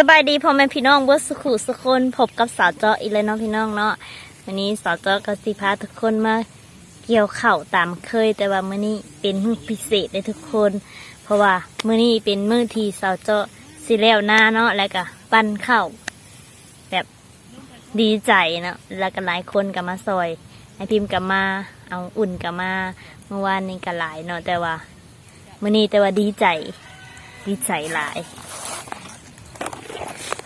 สบายดีพ่อแม่พี่น้องเบิร์สุขุสุคนพบกับสาวเจาะอีกเลยเนาะพี่น้องเนาะวันนี้สาวเจาะกับสิพาทุกคนมาเกี่ยวเข่าตามเคย แต่ว่ามื้อนี้เป็นมื้อพิเศษเลยทุกคน เพราะว่ามื้อนี้เป็นมื้อที่สาวเจาะสิแล้วหน้าเนาะแล้วก็ปั้นเข้าแบบดีใจเนาะแล้วก็หลายคนก็มาซอยไอพิมพ์ก็มา เอาอุ่นก็มาเมื่อวานนี้ก็หลายเนาะแต่ว่ามื้อนี้แต่ว่าดีใจ ดีใจหลาย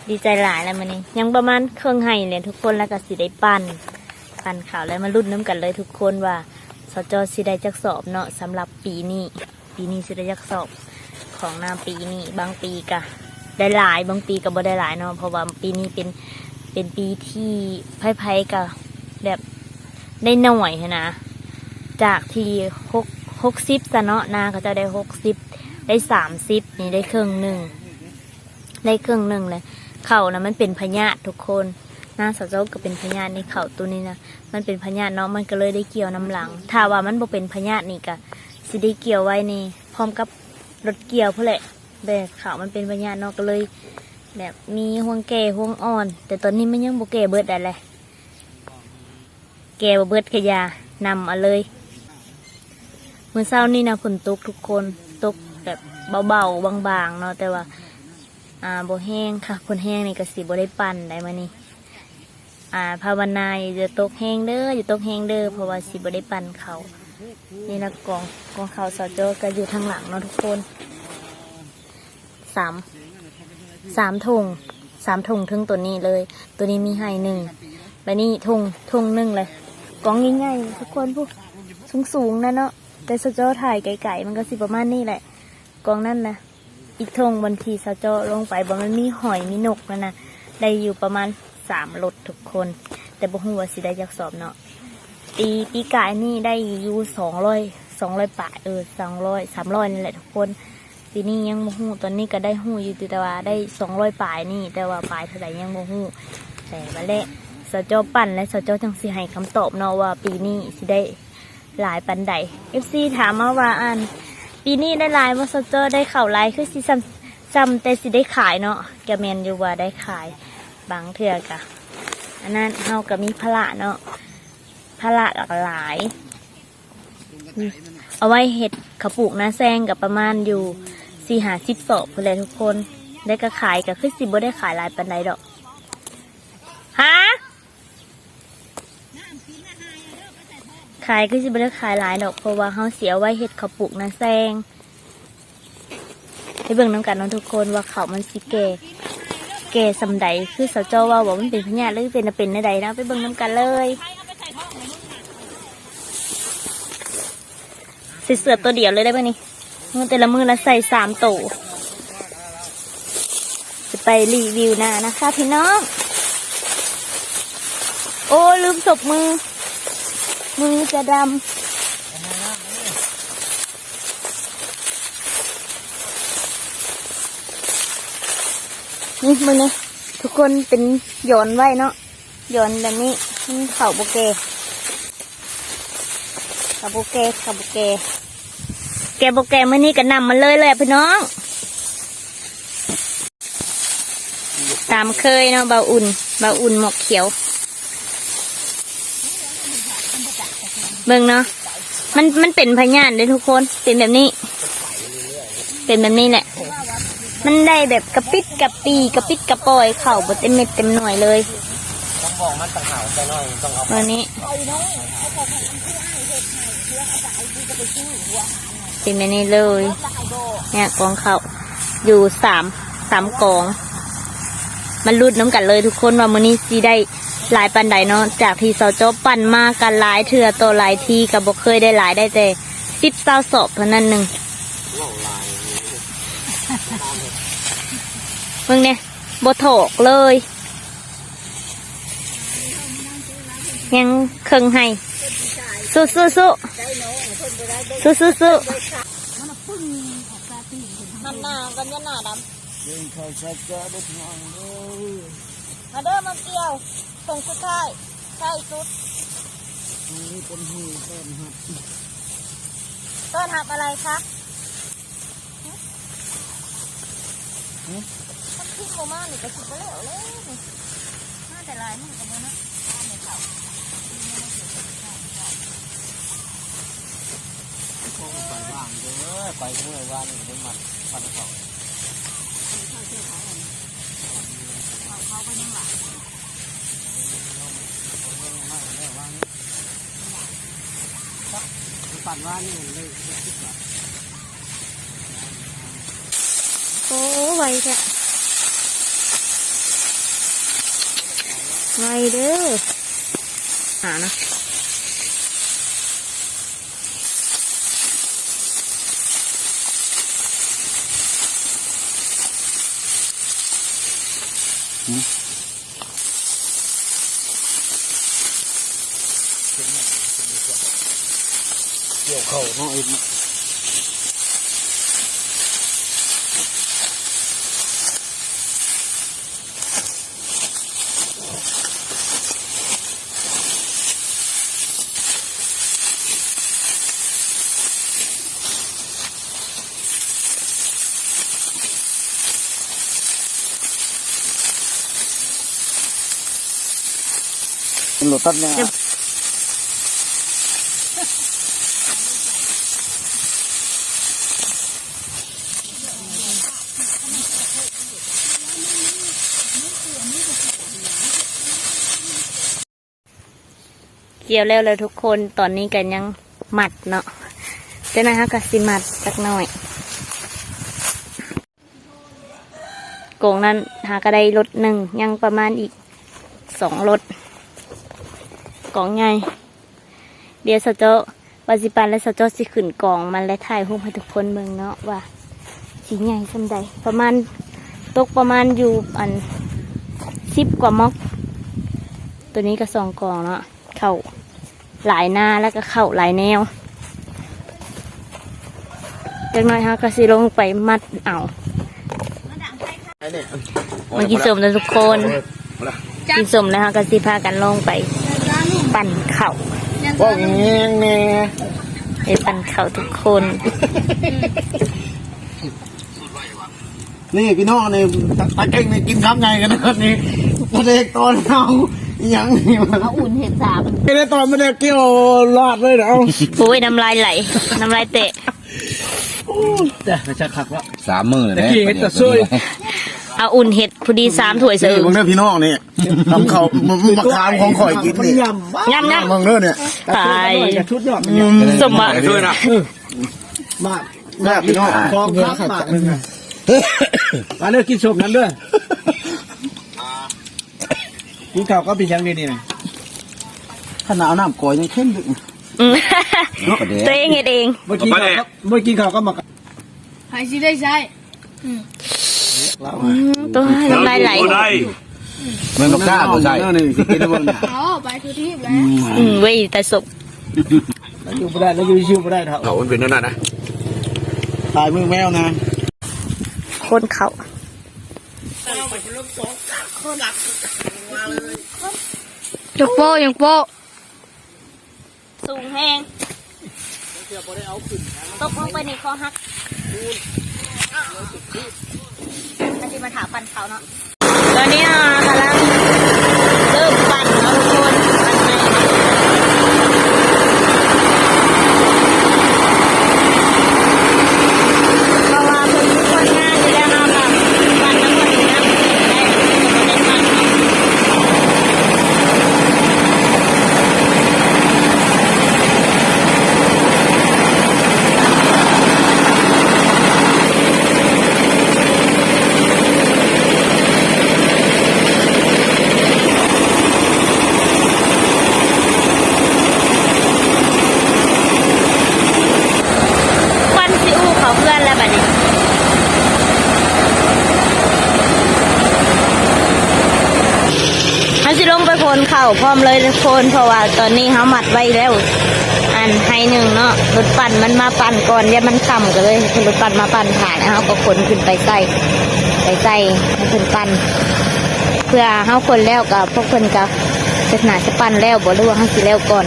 ดีใจหลายแล้วมันนี่ยังประมาณเครื่องให้เลยทุกคนแล้วก็สิได้ปั่นปั่นข่าวแล้วมารุ่นน้ำกันเลยทุกคนว่าสจสิได้จักสอบเนาะสำหรับปีนี้ปีนี้สิได้จักสอบของหน้าปีนี้บางปีก็ได้หลายบางปีก็บ่ได้หลายเนาะเพราะว่าปีนี้เป็นเป็นปีที่ไพ่ๆก็แบบได้หน่อยนะจากที่หกหกสิบซะเนาะนาเขาจะได้หกสิบได้สามสิบนี่ได้ครึ่งหนึ่งได้ครึ่งหนึ่งเลย เข่านะมันเป็นพญาธิทุกคนหน้าสาวเจ้าก็เป็นพญาธิในเข่าตัวนี้นะมันเป็นพญาธิเนาะมันก็เลยได้เกี่ยวน้ำหลัง ถ้าว่ามันบ่เป็นพญาธินี่ก็สิได้เกี่ยวไว้นี่พร้อมกับรถเกี่ยวเพื่อแหละแต่เข่ามันเป็นพญาธิเนาะก็เลย แบบมีห่วงแก่ห่วงอ่อน แต่ตอนนี้มันยังบ่แก่เบิดได้เลยแก่บ่เบิดขยานำเอาเลยเมื่อเช้านี่นะฝนตกทุกคนตกแบบเบาๆบางๆเนาะแต่ว่า อ่าบ่แห้งค่ะคนแห้งนี่ก็สิบ่ได้ปั่นได้มานี่อ่าภาวนาอย่าจะตกแห้งเด้ออย่าตกแห้งเด้อเพราะว่าสิบ่ได้ปั่นเขานี่นะกองกองเขาสอจอก็อยู่ทางหลังเนาะทุกคนสามสามถุงสามถุงถึงตัวนี้เลย ตัวนี้มีให้หนึ่งแล้วนี่ถุงถุงหนึ่งเลยกองใหญ่ๆทุกคนพวกสูงๆนะเนาะแต่สจอถ่ายไกลๆมันก็สิประมาณนี้แหละ กองนั่นนะ อีกทงบนทีสะเจาะลงไปบ่มันมีหอยมีนกนะนะได้อยู่ประมาณสามรถทุกคน แต่บ่ฮู้ว่าสิได้จักสอบเนาะปีปีกายนี่ได้อยู่สองร้อยสองร้อยปะเออสองร้อยสามร้อยนี่แหละทุกคนปีนี้ยังบ่ฮู้ตอนนี้ก็ได้ฮู้อยู่แต่ว่าได้สองร้อยปลายนี่ แต่ว่าปลายเท่าไหร่ยังบ่ฮู้แต่ว่าแหละสะเจาะปั่นและสะเจาะจังสิให้คำตอบเนาะว่าปีนี้สิได้หลายปันใด FC ถามมาว่าอัน ปีนี้ได้ลายว่าสเจอได้เข่าลายคือสิซ้ำซ้ำแต่สิได้ขายเนาะแกแมนอยู่ว่าได้ขายบางเถื่อกะอันนั้นเฮาก็มีพละเนาะพละหลากหลาย เอาไว้เห็ดขาปลูกน้าแซงกับประมาณอยู่สี่หาสิบสอบเพื่อเลยทุกคน ได้ก็ขายก็คือสิบ่ได้ขายลายปันใดดอกฮะ ขายคือสิบ่ได้ขายหลายดอกเพราะว่าเฮาเสียไว้เห็ดเขาปลูกน้าแซงให้เบิ่งน้ำกันเนาะทุกคนว่าเขามันสิแก่แก่สำใดคือสาวเจ้าว่าบอกมันเป็นพญาธิหรือเป็นน่ะเป็นในใดนะไปเบิ่งน้ำกันเลยใส่เสื้อตัวเดียวเลยได้ป่ะนี่มือแต่ละมือละใส่สามตัวจะไปรีวิวหน้านะคะพี่น้อง โอ้ลืมศพมือ มือจะดำนี่มือนี่ทุกคนเป็นโยนไว้เนาะโยนแบบนี้มันเข่าโบเกคาโบเกคาโบเกแกโบเกมื่อนี้ก็นำมาเลยเลยพี่น้อง ตามเคยเนาะเบาอุ่นเบาอุ่นหมอกเขียว เบิ่งเนาะมันมันเป็นพญานเลยทุกคนเป็นแบบนี้ เป็นแบบนี้แหละ มันได้แบบกระปิดกระปีกระปิดกระปอยเข่าบดเต็มเม็ดเต็มหน่วยเลยต้องบอกมันต่างหากแต่น้อยต้องเอาวันนี้เป็นแบบนี้เลยเนี่ยกองเขาอยู่สามสามกอง มันรุดน้ำกันเลยทุกคนว่ามื้อนี้สิได้ หลายปันใดเนาะจากที่เสาจบปั่นมากันหลายเถื่อตัวหลายทีกับบกเคยได้หลายได้แต่สิบเศร้าศพเท่านั้นหนึ่งมึงเนี่ยบถกเลย ยังเคิงให้สู้สู้สู้สู้สู้สู้มันหนากันยันหนาดำมาเด้อมาเกี่ยว ส่งสุดท้ายใช่สุดนี่เป็นหูเป็นหัดต้นหักอะไรคะมันคือขึ้นโมมานี่ก็สิบแล้วเลยมาแต่ลายมันก็มานะบ้านในเขาของไปบ้างเด้อไปเมื่อวานนี่ได้หมัดฟันเขาเขาก็ยังหลัง ปั่นว่านี่เลยโอ้ไวแท้ไวเด้อหานะเกี่ยวเข่าเนาะอีกเป็นรถตัดเนี่ย จียวแล้วแล้วทุกคนตอนนี้กันยังหมัดเนาะเจ้านะคะกับสิหมัดสักหน่อยโกงนั้นหากระไดรถหนึ่งยังประมาณอีกสองรถกองใหญ่เดี๋ยวสเจาะวาสิปันและสเจาะสิขึ้นกองมันและถ่ายรูปให้ทุกคนเมืองเนาะว่าสีใหญ่สำใดประมาณตกประมาณอยู่อันสิบกว่าม็อก ตัวนี้ก็สองกองเนาะเข่า หลายหน้าแล้วก็เข่าหลายแนวจังน้อยฮะก็สิลงไปมัดเอาไอ้เนี่ยมากินสมนะทุกคนกินสมแล้วฮะก็สิพากันลงไปปั่นเข่าพวกเงี้ยงเนี่ยไปปั่นเข่าทุกคน นี่พี่น้องนี่ตาเก่งนี่กินข้าวไงกันนะนี่ประเด็กตอนเอา ย่างนี้มาเอาอุ่นเห็ดสามไม่ได้ตอนไม่ได้เกี่ยวลาดเลยเนาะโอ้ยน้ำลายไหลน้ำลายเตะแต่จะขักว่าสามมือเลยตะกี้เห็นแต่ซุยเอาอุ่นเห็ดพอดีสามถ้วยเสืนี่อมึงเนี่ยพี่น้องนี่ทำเขามะขามของข่อยกินนี่ยำยำมึงเนี่ยเนี่ยตายชุดยอดอืมสมบัติช่วยนะมากมากพี่น้องคลองพักมากมาเลือกกินสมนั้นด้วย กินข้าวก็เป็นยังดีนี่นะขนาดเอาน้ำก่อยยังเข้มดึกอืมตัวเองเห็ดเองเมื่อกี้ข้าวก็เมื่อกี้ข้าวก็มาหายสิได้ใช้แล้วอืมตัวน้ำลายไหลเมืองกับข้าบ่ใช่นี่สิกินแล้วมันอ๋อไปทุกที่แล้วอืมเว้ยแต่ศพแล้วอยู่ไม่ได้แล้วอยู่ชิวไม่ได้เท่าเขามันเป็นนั่นนะตายมือแมวนะคนเขา ยกโป้ยกโป้สูงแห้งตกลงไปในคอหักอันที่มาถามปั่นเขาเนาะตอนนี้เรากำลังเริ่มปั่นเนาะทุกคนปั่นในเพราะว่าเพิ่นทุกคนงานอยู่แล้วเนาะแบบปั่นทั้งหมดอยู่แล้วได้ได้ปั่นเนาะ ควันซิอูเขาเพื่อนแล้วบัดนี้เขาสิลงไปโพนเข่าพร้อมเลยทุกคนเพราะว่าตอนนี้เขาหมัดไว้แล้ว อันให้หนึ่งเนาะรถปั่นมันมาปั่นก่อนเนี่ยมันค่ำก็เลยรถปั่นมาปั่นผ่านเขาก็ขนขึ้นไปใส่ไปใส่ให้เพิ่นปั่นเพื่อเขาคนแล้วกับพวกเพิ่นกับจะหนาจะปั่นแล้วบ่รู้ว่าเขาสิแล้วก่อน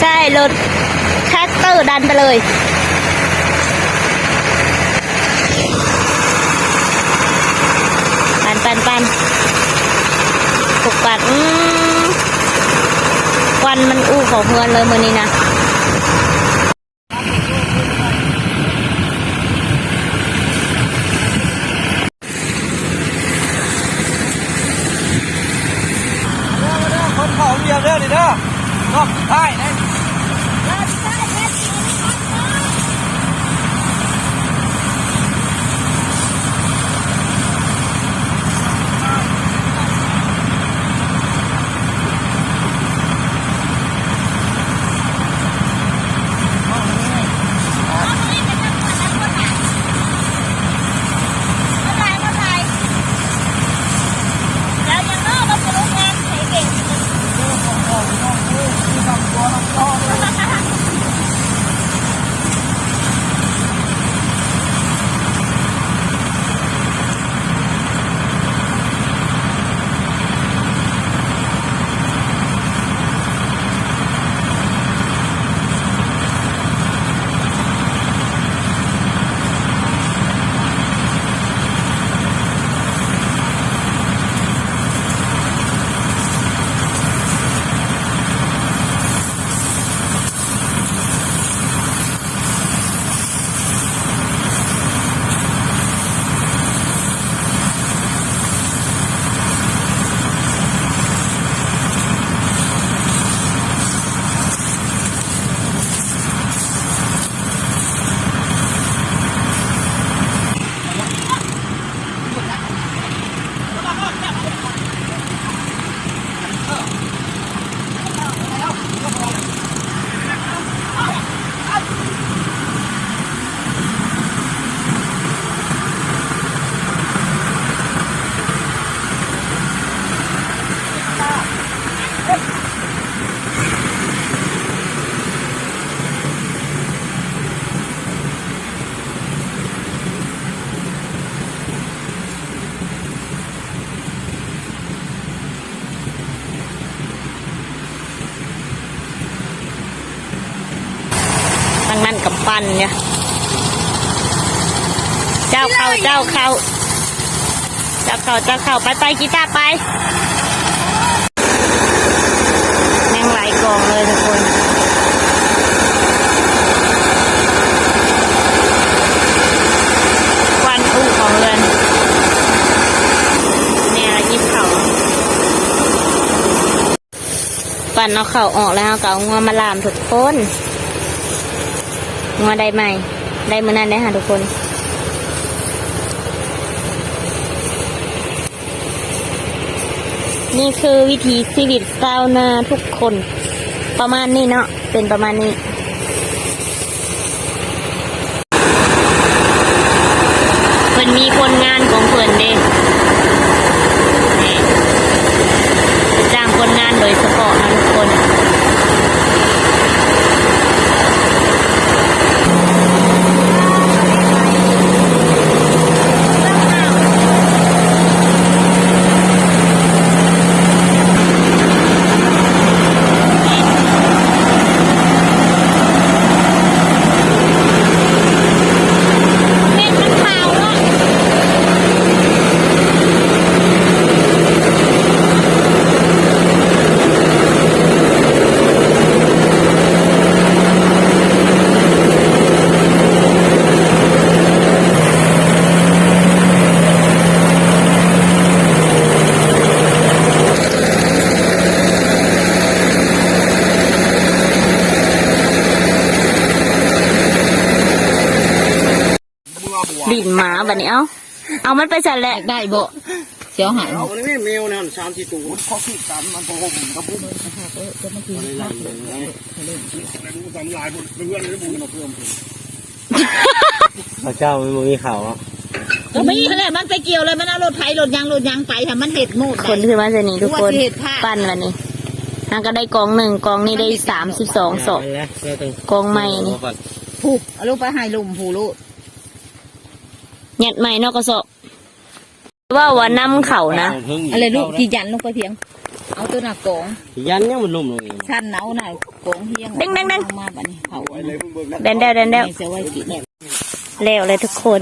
ใช่รถแท็กเตอร์ดันไปเลย ปันปันปันปลุกปัดอืมควันมันอู้ของเพื่อนเลยมือนี้นะ กับปันเนี่ย เจ้าเข้าเจ้าเข้าเจ้าเข้าเจ้าเข้าไปไปกีตาร์ไปแม่งไหลกองเลยทุกคนควันอู้ของเรือนเนี่ยยิบเขาปั่นเอาเข่าออกแล้วก็เอางวมาลามทุกคน งวได้ไหมได้เมือนั้นได้หาทุกคนนี่คือวิธีชีวิตชาวนาทุกคน ประมาณนี้เนาะเป็นประมาณนี้เพิ่นมีคนงานของเพิ่นเด้นี่จ้างคนงานโดยเฉพาะนะทุกคน เม็ดมันขาวอะ ดินหมาแบบนี้เอาเอามันไปจัดแหละได้บ่เสียวหายเอาเนี่ยแมวนั่นสามสี่ตัวเขาขี้กันมันโผล่ผมกระปุกอะไรไหลเลยทำลายหมดเพื่อนเลยบุญเราเพิ่มพระเจ้าไม่มีข่าวอะก็ไม่แหละมันไปเกี่ยวเลยมันเอารถไถรถยางรถยางไปทำมันเห็ดโมดคนคือมาเสนีทุกคนว่าสิเฮ็ดผ้าปั้นวันนี้นางก็ได้กองหนึ่งกองนี้ได้สามสิบสองศอกกองใหม่นี่ผูกเอาลงไปให้ลุมผูลูกห ยัดใหม่นอกกระสอบว่าว่าน้ำเขานะอะไรลูกกี่ยันลงไปเพียง เอาตัวน่ะโกงยันยังมันลุ่มลงชั้นเนาน่ะโกงเฮียงเด้งเด้งเด้งมาบัดนี้เผาแดนเดวแดนเดวไม่เสียไว้กินแล้วเลยทุกคน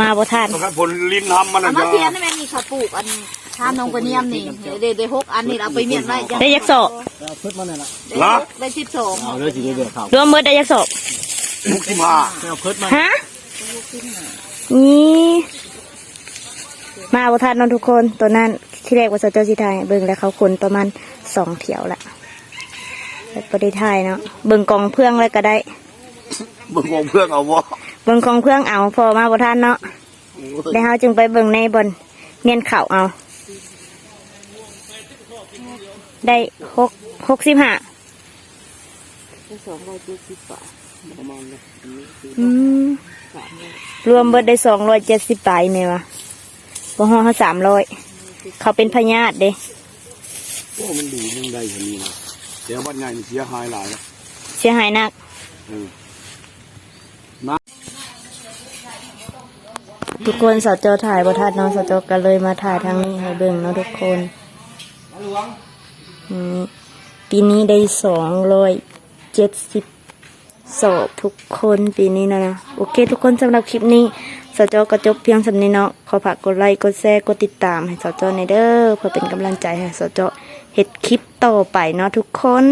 มาบ่ทันครับผลลิ้นทำมันเอาอะมาเทียนนี่แม่มีข้าวปลูกอันทานนงกระเนียมนี่เด้ได้หกอันนี่เอาไปเมียนไว้ได้ยักษ์ศอกพืชมันนั่นแหละได้หกได้สิบสองเอาเลยสิเดือดเขารวมเบิดได้ยักษ์ศอกมุกสิบห้าเอาพืชมันฮะ นี่มาบ่ทันเนอนทุกคนตัวนั้นที่แรกว่าจะเจ้าสิทายเบิ่งแล้วเขาคนประมาณสองเถียวละแต่บ่ได้ทายเนาะเบิ่งกองเพื่องแล้วก็ได้ เบิ่งของเพื่อนเอาบ่เบิ่งกองเพื่องเอาพอมาบ่ทันเนาะแล้วเฮาจึงไปเบิ่งในบนเมียนเข่าเอา ได้หกหกสิบห้าสองร้อยเจ็ดสิบบาทประมาณนี้อืม รวมเบิดได้สองร้อยเจ็ดสิบปลายไหมวะบ่ฮอเขาสามร้อยเขาเป็นพญาติเด้โอ้มันดีมันได้อย่างนี้นะเสียบ้านใหญ่มันเสียหายหลายนะเสียหายหนักเออทุกคนสาวโจถ่ายบ่ทัดเน้องสาวโจก็เลยมาถ่ายทางนี้ให้เบิ่งเนาะทุกคนอืมปีนี้ได้สองร้อยเจ็ดสิบ สอบทุกคนปีนี้นะนะ โอเค ทุกคนสำหรับคลิปนี้สาวโจก็จบเพียงสำนี้เนาะขอฝากกดไลค์กดแชร์กดติดตามให้สาวโจในเด้อเพื่อเป็นกำลังใจให้สาวโจเห็ดคลิปต่อไปเนาะทุกคน